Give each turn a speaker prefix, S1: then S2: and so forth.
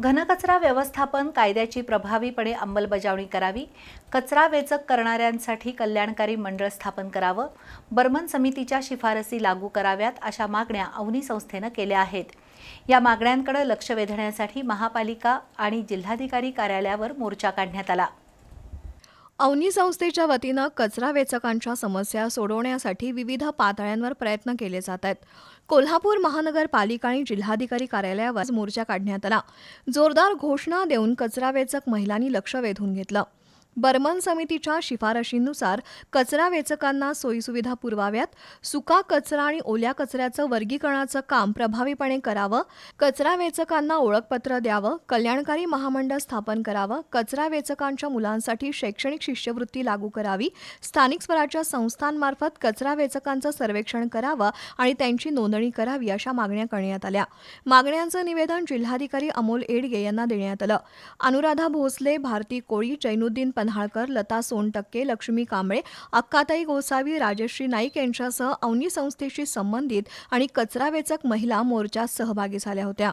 S1: घनकचरा व्यवस्थापन कायद्याची प्रभावीपणे अंमलबजावणी करावी कचरा वेचक करणाऱ्यांसाठी कल्याणकारी मंडळ स्थापन करावं बर्मन समितीच्या शिफारसी लागू कराव्यात अशा मागण्या अवनी संस्थेनं केल्या आहेत. या मागण्यांकडे लक्ष वेधण्यासाठी महापालिका आणि जिल्हाधिकारी कार्यालयावर मोर्चा काढण्यात आला.
S2: अवनी संस्थेच्या वतीनं कचरा वेचकांच्या समस्या सोडवण्यासाठी विविध पातळ्यांवर प्रयत्न केले जात आहेत. कोल्हापूर महानगरपालिका आणि जिल्हाधिकारी कार्यालयावर मोर्चा काढण्यात आला. जोरदार घोषणा देऊन कचरा वेचक महिलांनी लक्ष वेधून घेतलं. बर्मन समितीच्या शिफारशींनुसार कचरा वेचकांना सोयीसुविधा पुरवाव्यात सुका कचरा आणि ओल्या कचऱ्याचं वर्गीकरणाचं काम प्रभावीपणे करावं कचरा वेचकांना ओळखपत्र द्यावं कल्याणकारी महामंडळ स्थापन करावं कचरा वेचकांच्या मुलांसाठी शैक्षणिक शिष्यवृत्ती लागू करावी स्थानिक स्वराज्य संस्थांमार्फत कचरा वेचकांचं सर्वेक्षण करावं आणि त्यांची नोंदणी करावी अशा मागण्या करण्यात आल्या. मागण्यांचं निवेदन जिल्हाधिकारी अमोल एडगे यांना देण्यात आलं. अनुराधा भोसले भारती कोळी जैनुद्दीन पन्हाळकर लता सोनटक्के लक्ष्मी कांबळे अक्काताई गोसावी राजश्री नाईक यांच्यासह अवनी संस्थेशी संबंधित आणि कचरा वेचक महिला मोर्चात सहभागी झाल्या होत्या.